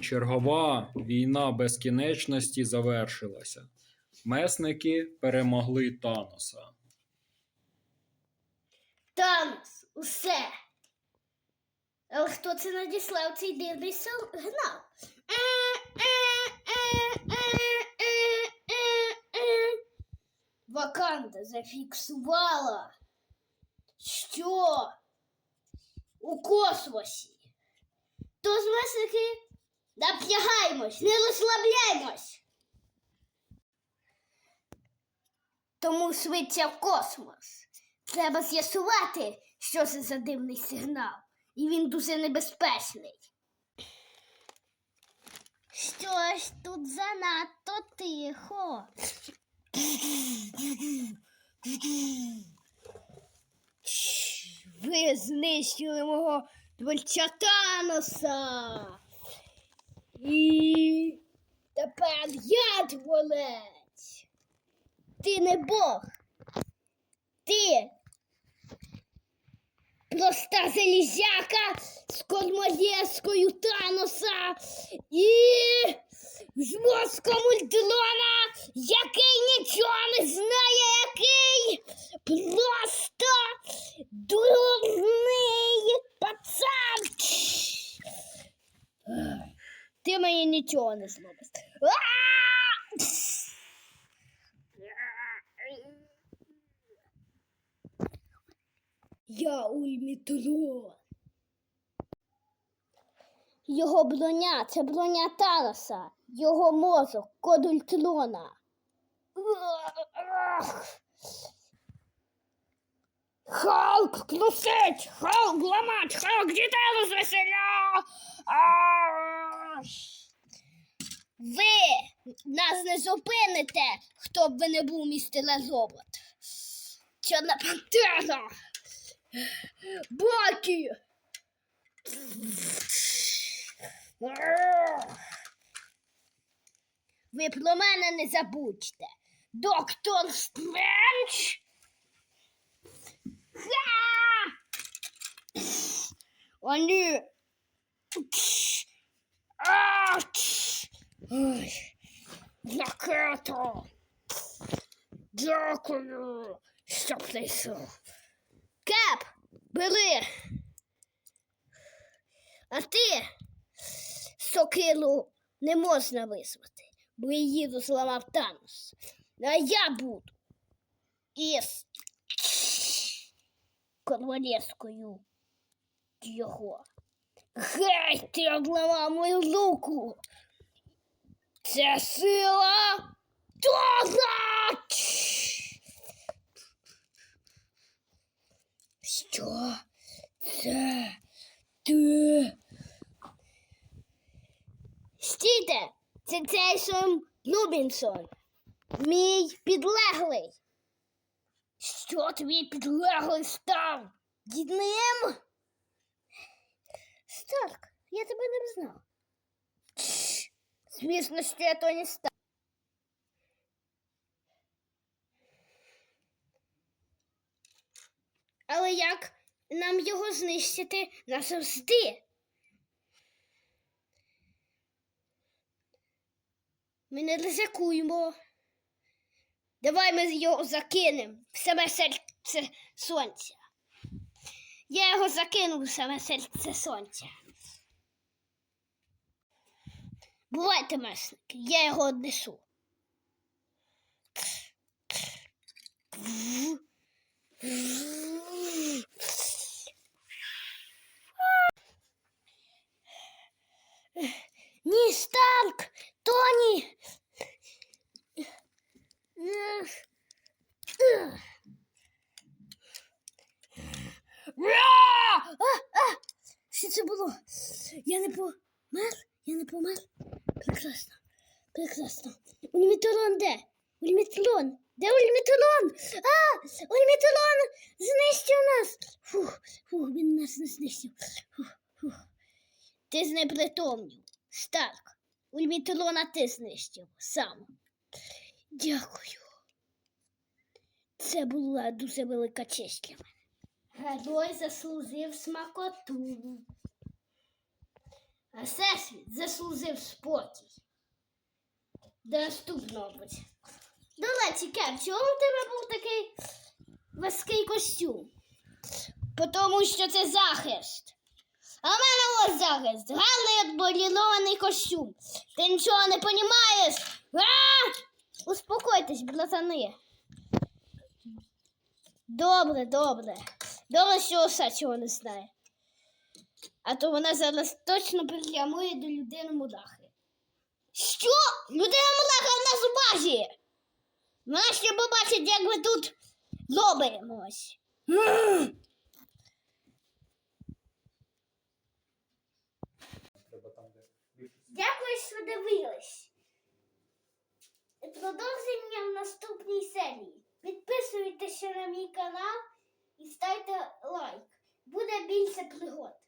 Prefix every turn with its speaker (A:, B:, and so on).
A: Чергова війна безкінечності завершилася. Месники перемогли Таноса.
B: Танос, усе. Але хто це надіслав цей дивний сигнал? Ваканда зафіксувала, що у космосі. То змисники напрягаємось, не розслабляємось. Тому швидше в космос. Треба з'ясувати, що це за дивний сигнал. І він дуже небезпечний. Щось тут занадто тихо. Ви знищили мого творця Таноса. І тепер я творець. Ти не Бог. Ти проста залізяка з кормолєскою Таноса і з мозком ультрона, який нічого не знає, який просто дурний Ти мені нічого не зробиш. А! Я Ульмітрон. Його броня це броня Тараса, його мозок код Ультрона. Халк крусить! Халк ламать! Халк дітей розвеселя! Ви нас не зупините, хто б ви не був містер Робот. Чорна пантера! Баки! Ви про мене не забудьте. Доктор Стрендж! Ха! О, ні! А! Ой, Ракета! Дякую, що прийшов. Кеп, бери. А ти сокиру не можна визвати, бо її розламав Танос. А я буду із королевською його. Гей, ти обламав мою руку. Це сила Тора! Що це ти? Стійте, це Джейсон Рубінсон, мій підлеглий. Що твій підлеглий став? Дідним? Старк, я тебе не знав. Звісно, що я то не став. Але як нам його знищити назавжди? Ми не ризикуємо. Давай ми його закинемо в саме серце сонця. Я його закину в саме серце сонця. Бувайте, месники, я його однесу. Ні, Старк! Тоні! Що це було? Я не помер? Я не помер? Прекрасно. Прекрасно. Ульмітрон де? Ульмітрон? Де Ульмітрон? А! Ульмітрон знищив нас! Фух, фух, він нас не знищив. Фух, фух. Ти знепритомнів. Старк. Ульмітрона ти знищив сам. Дякую. Це була дуже велика честь для мене. Герой заслужив смакоту. А всесвіт заслужив спокій. До наступного буде. До речі, Кеп, чому в тебе був такий важкий костюм? Тому що це захист. А в мене ось захист. Гарний отболірований костюм. Ти нічого не? А! Успокойтесь, братани. Добре, добре. Добре, що оса цього не знає. А то вона зараз точно прямує до людини мудахи. Що? Людина мудаха в нас у базі. Вона ще побачить, як ми тут лобаємось. Дякую, що дивились. Продовження в наступній серії. Підписуйтеся на мій канал і ставте лайк. Буде більше пригод.